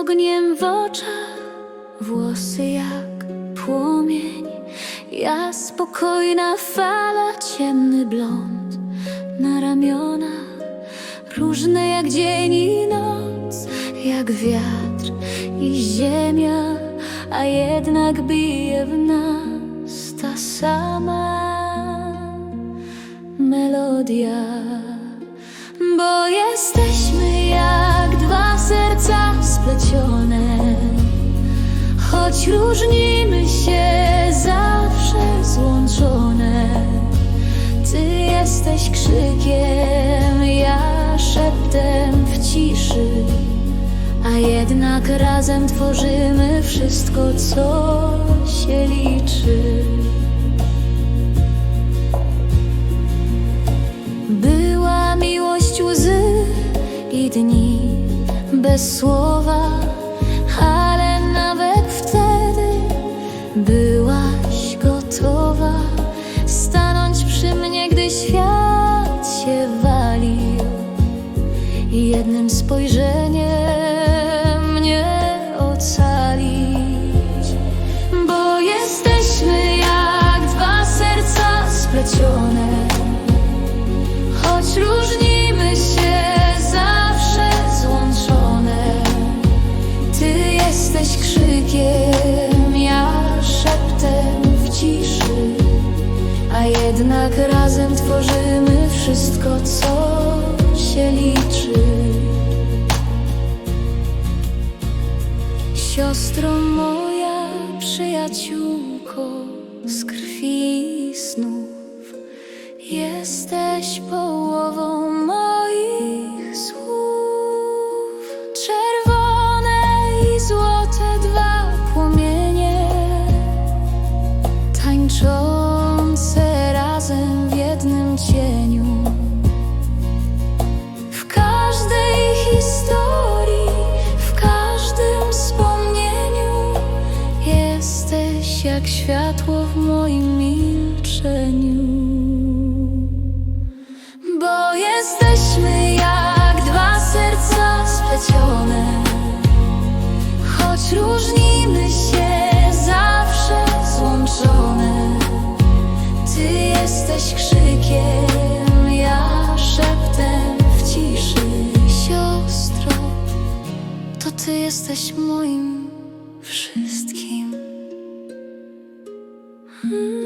ogniem w oczach, włosy jak płomień. Ja spokojna fala, ciemny blond na ramionach, różne jak dzień i noc, jak wiatr i ziemia, a jednak bije w nas ta sama melodia. Bo jesteśmy choć różnimy się zawsze złączone. Ty jesteś krzykiem, ja szeptem w ciszy, a jednak razem tworzymy wszystko, co się liczy. Była miłość łzy i dni bez słowa, świat się walił. Jednym spojrzeniem A jednak razem tworzymy wszystko, co się liczy. Siostro moja, przyjaciółko z krwi i snów Jesteś połową światło w moim milczeniu. Bo jesteśmy jak dwa serca splecione, choć różnimy się zawsze złączone. Ty jesteś krzykiem, ja szeptem w ciszy, siostro. To ty jesteś moim wszystkim. Hmm.